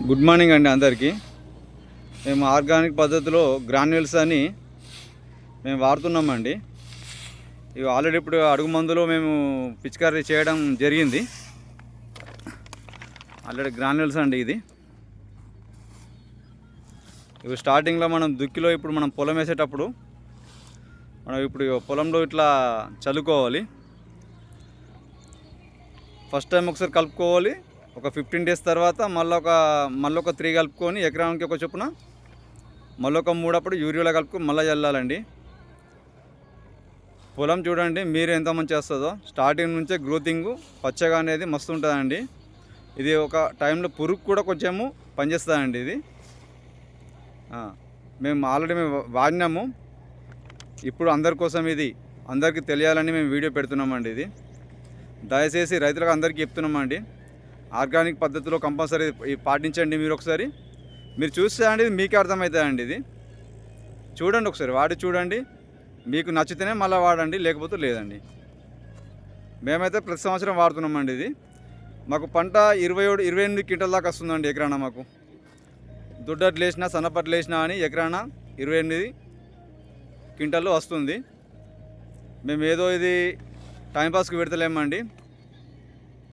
Good morning అండి అందరికీ. మేము ఆర్గానిక్ పద్ధతిలో గ్రాన్యుల్స్ అని మేము వాడుతున్నామండి. ఇవి ఆల్రెడీ ఇప్పుడు అడుగు మందులో మేము పిచికారీ చేయడం జరిగింది. ఆల్రెడీ గ్రాన్యుల్స్ అండి ఇది. ఇవి స్టార్టింగ్లో మనం దుక్కిలో ఇప్పుడు మనం పొలం వేసేటప్పుడు మనం ఇప్పుడు పొలంలో ఇట్లా చల్లుకోవాలి. ఫస్ట్ టైం ఒకసారి కలుపుకోవాలి. ఒక ఫిఫ్టీన్ డేస్ తర్వాత మళ్ళీ ఒక మళ్ళీ ఒక త్రీ కలుపుకొని ఎకరానికి ఒక చొప్పున మళ్ళీ ఒక మూడప్పుడు యూరియాలో కలుపుకొని మళ్ళీ చల్లాలండి. పొలం చూడండి మీరు ఎంత మంచి వస్తుందో స్టార్టింగ్ నుంచే గ్రోతింగ్ పచ్చగా అనేది మస్తు ఉంటుందండి. ఇది ఒక టైంలో పురుగు కూడా కొంచెము పనిచేస్తుందండి ఇది. మేము ఆల్రెడీ మేము వాడినాము. ఇప్పుడు అందరి కోసం ఇది అందరికీ తెలియాలని మేము వీడియో పెడుతున్నామండి ఇది. దయచేసి రైతులకు అందరికీ చెప్తున్నామండి. ఆర్గానిక్ పద్ధతిలో కంపల్సరీ పాటించండి మీరు ఒకసారి. మీరు చూస్తే అండి ఇది మీకే అర్థమవుతుందండి ఇది. చూడండి ఒకసారి వాడి చూడండి. మీకు నచ్చితేనే మళ్ళీ వాడండి లేకపోతే లేదండి. మేమైతే ప్రతి సంవత్సరం వాడుతున్నామండి ఇది. మాకు పంట ఇరవై ఏడు ఇరవై ఎనిమిది క్వింటల్ దాకా వస్తుందండి ఎకరాన మాకు. దుడ్డట్లు వేసినా సన్నపట్లు వేసినా అని ఎకరాన ఇరవై ఎనిమిది క్వింటల్లో వస్తుంది. మేము ఏదో ఇది టైంపాస్కి పెడతలేమండి.